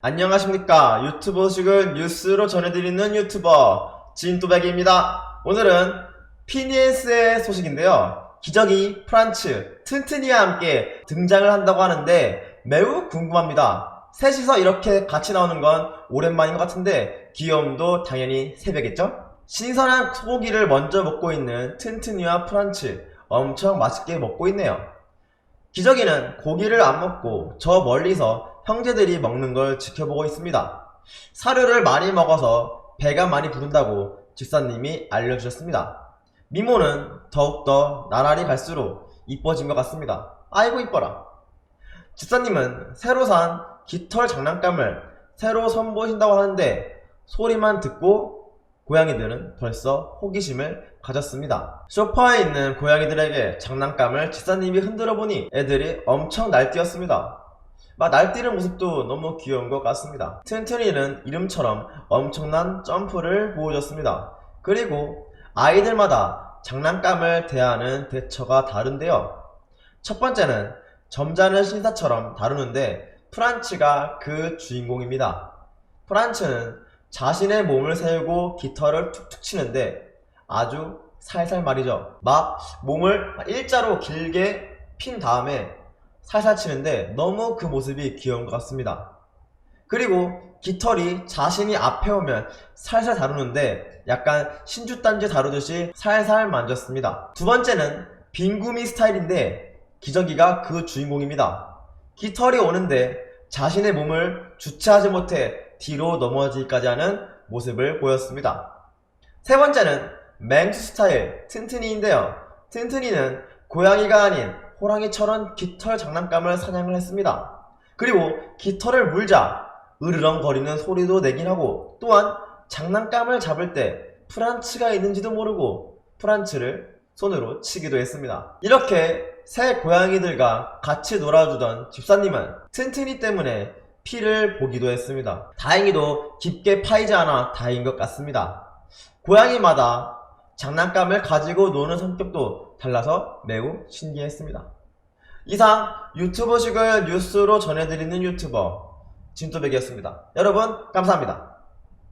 안녕하십니까. 유튜버식을 뉴스로 전해드리는 유튜버 진또백입니다. 오늘은 피니에스의 소식인데요. 기저귀 프란츠 튼튼이와 함께 등장을 한다고 하는데 매우 궁금합니다. 셋이서 이렇게 같이 나오는 건 오랜만인 것 같은데 귀여움도 당연히 새벽겠죠? 신선한 소고기를 먼저 먹고 있는 튼튼이와 프란츠 엄청 맛있게 먹고 있네요. 기저귀는 고기를 안 먹고 저 멀리서 형제들이 먹는 걸 지켜보고 있습니다. 사료를 많이 먹어서 배가 많이 부른다고 집사님이 알려주셨습니다. 미모는 더욱더 나날이 갈수록 이뻐진 것 같습니다. 아이고 이뻐라. 집사님은 새로 산 깃털 장난감을 새로 선보신다고 하는데 소리만 듣고 고양이들은 벌써 호기심을 가졌습니다. 소파에 있는 고양이들에게 장난감을 집사님이 흔들어 보니 애들이 엄청 날뛰었습니다. 막 날뛰는 모습도 너무 귀여운 것 같습니다. 튼튼이는 이름처럼 엄청난 점프를 보여줬습니다. 그리고 아이들마다 장난감을 대하는 대처가 다른데요. 첫 번째는 점잖은 신사처럼 다루는데 프란츠가 그 주인공입니다. 프란츠는 자신의 몸을 세우고 깃털을 툭툭 치는데 아주 살살 말이죠. 막 몸을 일자로 길게 핀 다음에 살살 치는데 너무 그 모습이 귀여운 것 같습니다. 그리고 깃털이 자신이 앞에 오면 살살 다루는데 약간 신주단지 다루듯이 살살 만졌습니다. 두 번째는 빈구미 스타일인데 기저귀가 그 주인공입니다. 깃털이 오는데 자신의 몸을 주체하지 못해 뒤로 넘어지기까지 하는 모습을 보였습니다. 세 번째는 맹수 스타일 튼튼이인데요. 튼튼이는 고양이가 아닌 호랑이처럼 깃털 장난감을 사냥을 했습니다. 그리고 깃털을 물자 으르렁거리는 소리도 내긴 하고 또한 장난감을 잡을 때 프란츠가 있는지도 모르고 프란츠를 손으로 치기도 했습니다. 이렇게 새 고양이들과 같이 놀아주던 집사님은 튼튼이 때문에 피를 보기도 했습니다. 다행히도 깊게 파이지 않아 다행인 것 같습니다. 고양이마다 장난감을 가지고 노는 성격도 달라서 매우 신기했습니다. 이상 유튜버식을 뉴스로 전해드리는 유튜버 진또백이었습니다. 여러분 감사합니다.